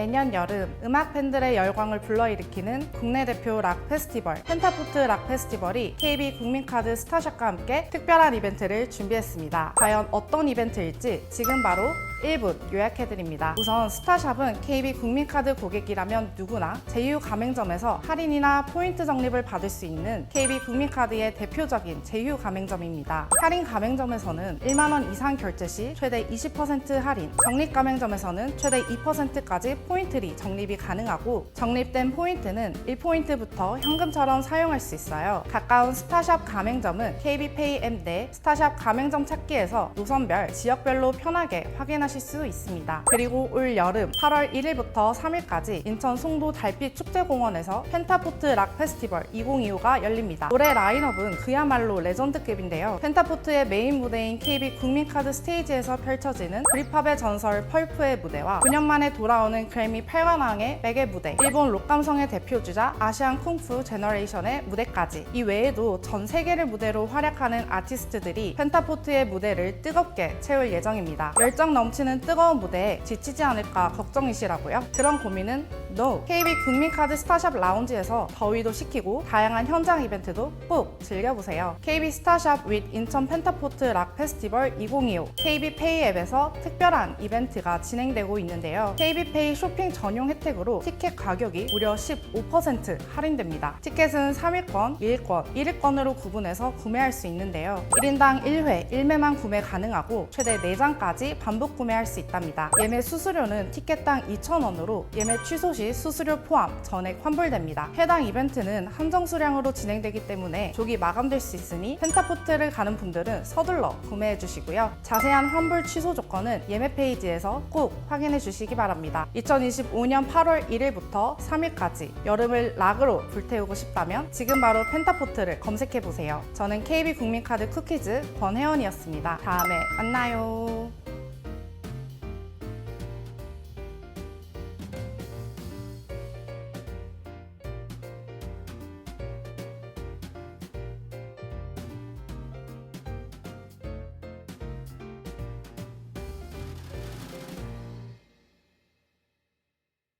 매년 여름 음악 팬들의 열광을 불러일으키는 국내 대표 락 페스티벌 펜타포트 락 페스티벌이 KB 국민카드 스타샵과 함께 특별한 이벤트를 준비했습니다. 과연 어떤 이벤트일지 지금 바로 1분 요약해드립니다. 우선 스타샵은 KB 국민카드 고객이라면 누구나 제휴 가맹점에서 할인이나 포인트 적립을 받을 수 있는 KB 국민카드의 대표적인 제휴 가맹점입니다. 할인 가맹점에서는 1만 원 이상 결제 시 최대 20% 할인, 적립 가맹점에서는 최대 2%까지 포인트리 적립이 가능하고 적립된 포인트는 1포인트부터 현금처럼 사용할 수 있어요. 가까운 스타샵 가맹점은 KB페이 앱 내 스타샵 가맹점 찾기에서 노선별, 지역별로 편하게 확인하실 수 있습니다. 그리고 올 여름 8월 1일부터 3일까지 인천 송도 달빛 축제공원에서 펜타포트 락 페스티벌 2025가 열립니다. 올해 라인업은 그야말로 레전드급인데요. 펜타포트의 메인 무대인 KB 국민카드 스테이지에서 펼쳐지는 브리팝의 전설 펄프의 무대와 9년 만에 돌아오는 그래미 8관왕의 맥의 무대, 일본 록감성의 대표주자 아시안 쿵푸 제너레이션의 무대까지 이 외에도 전 세계를 무대로 활약하는 아티스트들이 펜타포트의 무대를 뜨겁게 채울 예정입니다. 열정 넘치는 뜨거운 무대에 지치지 않을까 걱정이시라고요? 그런 고민은 NO! KB 국민카드 스타샵 라운지에서 더위도 식히고 다양한 현장 이벤트도 꼭 즐겨보세요. KB 스타샵 with 인천 펜타포트 락 페스티벌 2025 KB페이 앱에서 특별한 이벤트가 진행되고 있는데요. KB페이 쇼핑 전용 혜택으로 티켓 가격이 무려 15% 할인됩니다. 티켓은 3일권, 2일권, 1일권으로 구분해서 구매할 수 있는데요. 1인당 1회 1매만 구매 가능하고 최대 4장까지 반복 구매할 수 있답니다. 예매 수수료는 티켓당 2,000원으로 예매 취소 시 수수료 포함 전액 환불됩니다. 해당 이벤트는 한정 수량으로 진행되기 때문에 조기 마감될 수 있으니 펜타포트를 가는 분들은 서둘러 구매해 주시고요. 자세한 환불 취소 조건은 예매 페이지에서 꼭 확인해 주시기 바랍니다. 2025년 8월 1일부터 3일까지 여름을 락으로 불태우고 싶다면 지금 바로 펜타포트를 검색해 보세요. 저는 KB 국민카드 쿠키즈 권혜원이었습니다. 다음에 만나요.